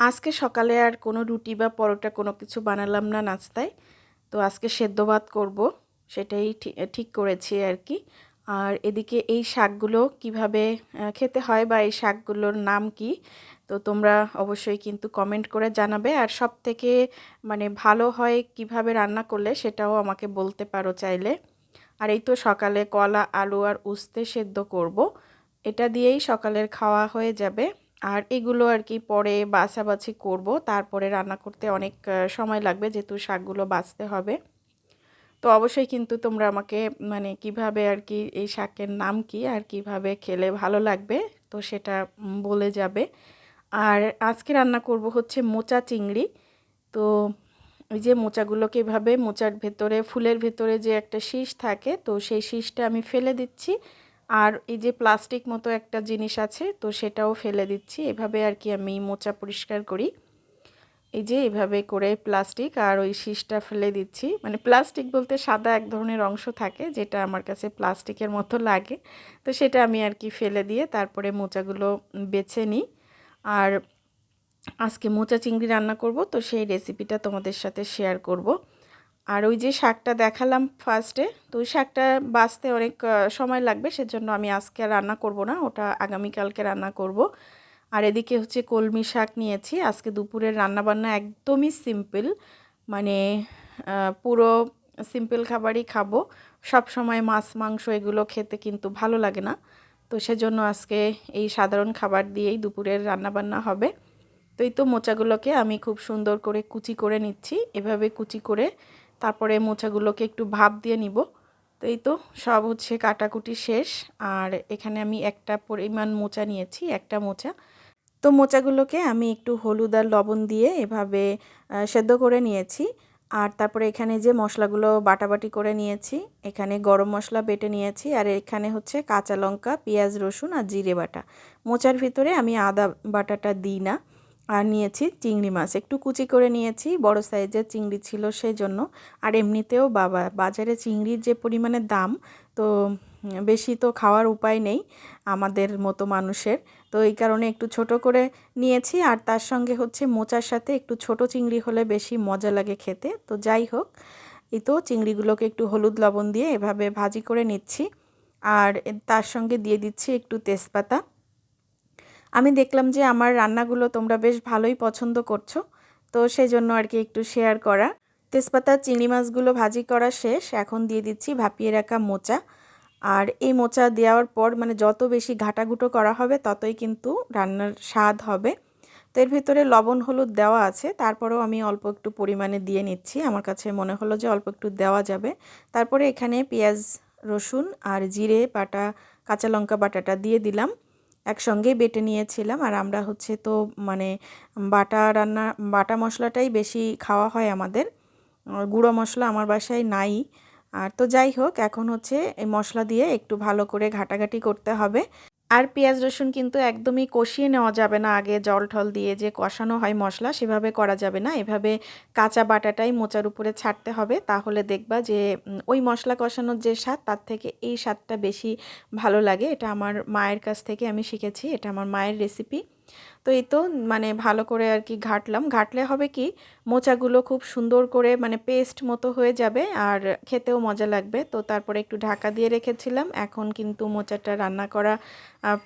আজকে সকালে আর কোনো রুটি বা পরোটা কোনো কিছু বানালাম না নাস্তায়। তো আজকে সেদ্ধ ভাত করব, সেটাই ঠিক করেছি আর কি। আর এদিকে এই শাকগুলো কীভাবে খেতে হয় বা এই শাকগুলোর নাম কি, তো তোমরা অবশ্যই কিন্তু কমেন্ট করে জানাবে। আর সব থেকে মানে ভালো হয় কীভাবে রান্না করলে সেটাও আমাকে বলতে পারো চাইলে। আর এই তো সকালে কলা, আলু আর উস্তে সেদ্ধ করব। এটা দিয়েই সকালের খাওয়া হয়ে যাবে। আর এগুলো আর কি পরে বাছাবাছি করব। তারপরে রান্না করতে অনেক সময় লাগবে যেহেতু শাকগুলো বাছতে হবে। তো অবশ্যই কিন্তু তোমরা আমাকে মানে কীভাবে আর কি এই শাকের নাম কি আর কীভাবে খেলে ভালো লাগবে, তো সেটা বলে যাবে। আর আজকে রান্না করব হচ্ছে মোচা চিংড়ি। তো এই যে মোচাগুলোকে এভাবে মোচার ভেতরে, ফুলের ভেতরে যে একটা শীষ থাকে, তো সেই শীষটা আমি ফেলে দিচ্ছি। আর এই যে প্লাস্টিক মতো একটা জিনিস আছে, তো সেটাও ফেলে দিচ্ছি। এভাবে আর কি আমি মোচা পরিষ্কার করি। এই যে এভাবে করে প্লাস্টিক আর ওই শীষটা ফেলে দিচ্ছি। মানে প্লাস্টিক বলতে সাদা এক ধরনের অংশ থাকে, যেটা আমার কাছে প্লাস্টিকের মতো লাগে। তো সেটা আমি আর কি ফেলে দিয়ে তারপরে মোচাগুলো বেছে নিই। আর আজকে মোচা চিংড়ি রান্না করব, তো সেই রেসিপিটা তোমাদের সাথে শেয়ার করব। আর ওই যে শাকটা দেখালাম ফার্স্টে তো ওই শাকটা বাঁচতে অনেক সময় লাগবে, সেজন্য আমি আজকে রান্না করব না, ওটা আগামীকালকে রান্না করব। আর এদিকে হচ্ছে কলমি শাক নিয়েছি, আজকে দুপুরের রান্নাবান্না একদমই সিম্পল মানে পুরো সিম্পল খাবারই খাব। সব সময় মাছ, মাংস এগুলো খেতে কিন্তু ভালো লাগে না, তো সেজন্য আজকে এই সাধারণ খাবার দিয়েই দুপুরের রান্নাবান্না হবে। তো এই তো মোচাগুলোকে আমি খুব সুন্দর করে কুচি করে নিচ্ছি, এভাবে কুচি করে তারপরে মোচাগুলোকে একটু ভাপ দিয়ে নিব। তো এই তো সব হচ্ছে কাটাকুটি শেষ। আর এখানে আমি একটা পরিমাণ মোচা নিয়েছি, একটা মোচা। তো মোচাগুলোকে আমি একটু হলুদ আর লবণ দিয়ে এভাবে সেদ্ধ করে নিয়েছি। আর তারপরে এখানে যে মশলাগুলো বাটাবাটি করে নিয়েছি, এখানে গরম মশলা বেটে নিয়েছি। আর এখানে হচ্ছে কাঁচা লঙ্কা, পেঁয়াজ, রসুন আর জিরে বাটা। মোচার ভিতরে আমি আদা বাটাটা দিই না। আর নিয়েছি চিংড়ি মাছ। একটু কুচি করে নিয়েছি, বড় সাইজের চিংড়ি ছিল সেই জন্য আর এমনিতেও বাবা, বাজারে চিংড়ির যে পরিমাণে দাম, তো বেশি তো খাওয়ার উপায় নেই আমাদের মতো মানুষের। তো এই কারণে একটু ছোট করে নিয়েছি, আর তার সঙ্গে হচ্ছে মোচার সাথে একটু ছোট চিংড়ি হলে বেশি মজা লাগে খেতে। তো যাই হোক, এই তো চিংড়িগুলোকে একটু হলুদ লবণ দিয়ে এভাবে ভাজি করে নিচ্ছি। আর তার সঙ্গে দিয়ে দিচ্ছি একটু তেজপাতা। আমি দেখলাম যে আমার রান্নাগুলো তোমরা বেশ ভালোই পছন্দ করছ, তো সেই জন্য আর কি একটু শেয়ার করা। তেজপাতা, চিংড়ি মাছগুলো ভাজি করা শেষ, এখন দিয়ে দিচ্ছি ভাপিয়ে রাখা মোচা। আর এই মোচা দেওয়ার পর মানে যত বেশি ঘাটাঘুটো করা হবে, ততই কিন্তু রান্নার স্বাদ হবে। তো এর ভিতরে লবণ, হলুদ দেওয়া আছে, তারপরেও আমি অল্প একটু পরিমাণে দিয়ে নিচ্ছি। আমার কাছে মনে হলো যে অল্প একটু দেওয়া যাবে। তারপরে এখানে পেঁয়াজ, রসুন আর জিরে, বাটা, কাঁচা লঙ্কা বাটাটা দিয়ে দিলাম। একসঙ্গেই বেটে নিয়েছিলাম। আর আমরা হচ্ছে তো মানে বাটা রান্না, বাটা মশলাটাই বেশি খাওয়া হয় আমাদের। গুঁড়ো মশলা আমার বাসায় নাই। আর তো যাই হোক, এখন হচ্ছে এই মশলা দিয়ে একটু ভালো করে ঘাটাঘাটি করতে হবে। আর পেঁয়াজ রসুন কিন্তু একদমই কষিয়ে নেওয়া যাবে না। আগে জল ঠল দিয়ে যে কষানো হয় মশলা, সেভাবে করা যাবে না। এভাবে কাঁচা বাটাটাই মোচার উপরে ছাড়তে হবে। তাহলে দেখবা যে ওই মশলা কষানোর যে স্বাদ, তার থেকে এই স্বাদটা বেশি ভালো লাগে। এটা আমার মায়ের কাছ থেকে আমি শিখেছি। এটা আমার মায়ের রেসিপি তো এই তো মানে ভালো করে আর কি ঘাটলাম। ঘাটলে হবে কি, মোচাগুলো খুব সুন্দর করে মানে পেস্ট মতো হয়ে যাবে আর খেতেও মজা লাগবে। তো তারপরে একটু ঢাকা দিয়ে রেখেছিলাম। এখন কিন্তু মোচাটা রান্না করা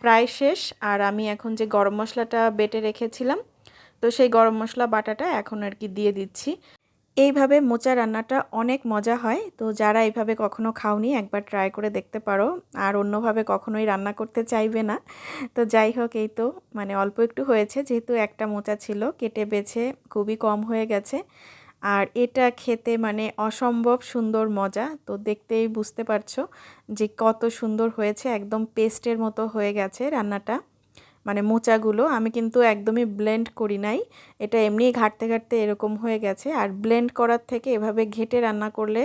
প্রায় শেষ। আর আমি এখন যে গরম মশলাটা বেটে রেখেছিলাম, তো সেই গরম মশলা বাটাটা এখন আর কি দিয়ে দিচ্ছি। এইভাবে মোচা রান্নাটা অনেক মজা হয়। তো যারা এইভাবে কখনো খাওনি, একবার ট্রাই করে দেখতে পারো। আর অন্যভাবে কখনোই রান্না করতে চাইবে না। তো যাই হোক, এই তো মানে অল্প একটু হয়েছে, যেহেতু একটা মোচা ছিল, কেটে বেছে খুবই কম হয়ে গেছে। আর এটা খেতে মানে অসম্ভব সুন্দর মজা। তো দেখতেই বুঝতে পারছ যে কত সুন্দর হয়েছে, একদম পেস্টের মতো হয়ে গেছে রান্নাটা। মানে মোচাগুলো আমি কিন্তু একদমই ব্লেন্ড করি নাই। এটা এমনিই ঘাটতে ঘাটতে এরকম হয়ে গেছে। আর ব্লেন্ড করার থেকে এভাবে ঘেটে রান্না করলে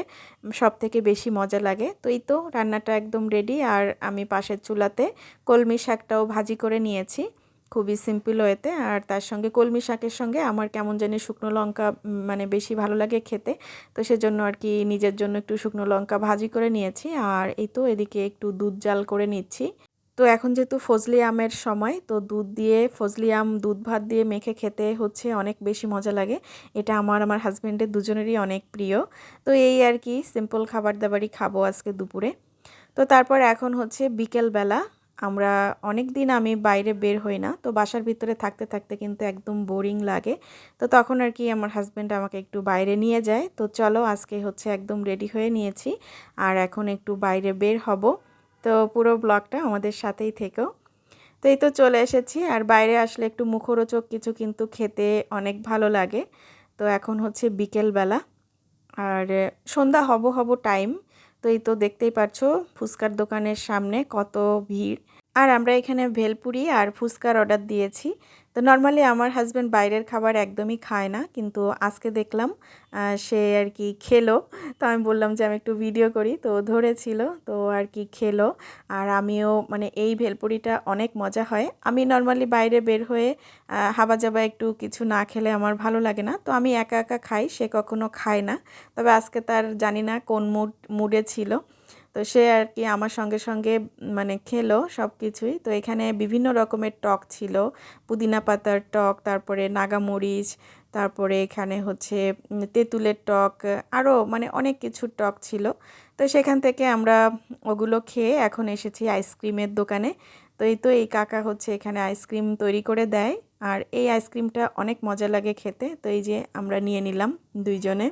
সব থেকে বেশি মজা লাগে। তো এই তো রান্নাটা একদম রেডি আর আমি পাশের চুলাতে কলমি শাকটাও ভাজি করে নিয়েছি খুবই সিম্পল ওয়েতে আর তার সঙ্গে কলমি শাকের সঙ্গে আমার কেমন জানি শুকনো লঙ্কা মানে বেশি ভালো লাগে খেতে। তো সেজন্য আর কি নিজের জন্য একটু শুকনো লঙ্কা ভাজি করে নিয়েছি। আর এই তো এদিকে একটু দুধ জাল করে নিচ্ছি। তো এখন যেহেতু ফজলি আমের সময়, তো দুধ দিয়ে, ফজলি আম, দুধ ভাত দিয়ে মেখে খেতে হচ্ছে অনেক বেশি মজা লাগে। এটা আমার আমার হাজব্যান্ডের দুজনেরই অনেক প্রিয়। তো এই আর কি সিম্পল খাবার দাবারই খাব আজকে দুপুরে। তো তারপর এখন হচ্ছে বিকেলবেলা। আমরা অনেক দিন আমি বাইরে বের হই না, তো বাসার ভিতরে থাকতে থাকতে কিন্তু একদম বোরিং লাগে। তো তখন আর কি আমার হাজব্যান্ড আমাকে একটু বাইরে নিয়ে যায়। তো চলো আজকে হচ্ছে একদম রেডি হয়ে নিয়েছি। আর এখন একটু বাইরে বের হব। তো পুরো ব্লগটা আমাদের সাথেই থেকো। তো এই তো চলে এসেছি আর বাইরে আসলে একটু মুখরোচক কিছু কিন্তু খেতে অনেক ভালো লাগে। তো এখন হচ্ছে বিকেলবেলা। আর সন্ধ্যা হব হব টাইম। তো এই তো দেখতেই পাচ্ছ ফুচকার দোকানের সামনে কত ভিড়। আর আমরা এখানে ভেলপুরি আর ফুচকার অর্ডার দিয়েছি। তো নর্মালি আমার হাজব্যান্ড বাইরের খাবার একদমই খায় না, কিন্তু আজকে দেখলাম সে আর কি খেলো। তো আমি বললাম যে আমি একটু ভিডিও করি। তো ধরেছিল, তো আর কি খেলো। আর আমিও মানে এই ভেলপুরিটা অনেক মজা হয়। আমি নর্মালি বাইরে বের হয়ে হাবা জাবা একটু কিছু না খেলে আমার ভালো লাগে না। তো আমি একা একা খাই, সে কখনো খায় না। তবে আজকে তার জানি না কোন মুড মুডে ছিল। তো সে আর কি আমার সঙ্গে সঙ্গে মানে খেলো সব কিছুই তো এখানে বিভিন্ন রকমের টক ছিল। পুদিনা পাতার টক, তারপরে নাগামরিচ, তারপরে এখানে হচ্ছে তেঁতুলের টক আরও মানে অনেক কিছু টক ছিল। তো সেখান থেকে আমরা ওগুলো খেয়ে এখন এসেছি আইসক্রিমের দোকানে। তো এই তো এই কাকা হচ্ছে এখানে আইসক্রিম তৈরি করে দেয়। আর এই আইসক্রিমটা অনেক মজা লাগে খেতে। তো এই যে আমরা নিয়ে নিলাম দুইজনে।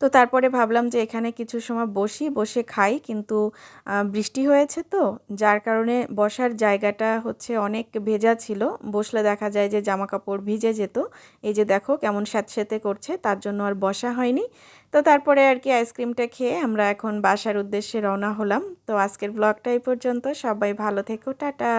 তো তারপরে ভাবলাম যে এখানে কিছু সময় বসি, বসে খাই। কিন্তু বৃষ্টি হয়েছে তো, যার কারণে বসার জায়গাটা হচ্ছে অনেক ভেজা ছিল। বসলে দেখা যায় যে জামা কাপড় ভিজে যেত। এই যে দেখো কেমন স্যাঁতস্যাঁতে করছে, তার জন্য আর বসা হয়নি। তো তারপরে আর কি আইসক্রিমটা খেয়ে আমরা এখন বাসার উদ্দেশ্যে রওনা হলাম। তো আজকের ব্লগটা এই পর্যন্ত। সবাই ভালো থেকো, টাটা।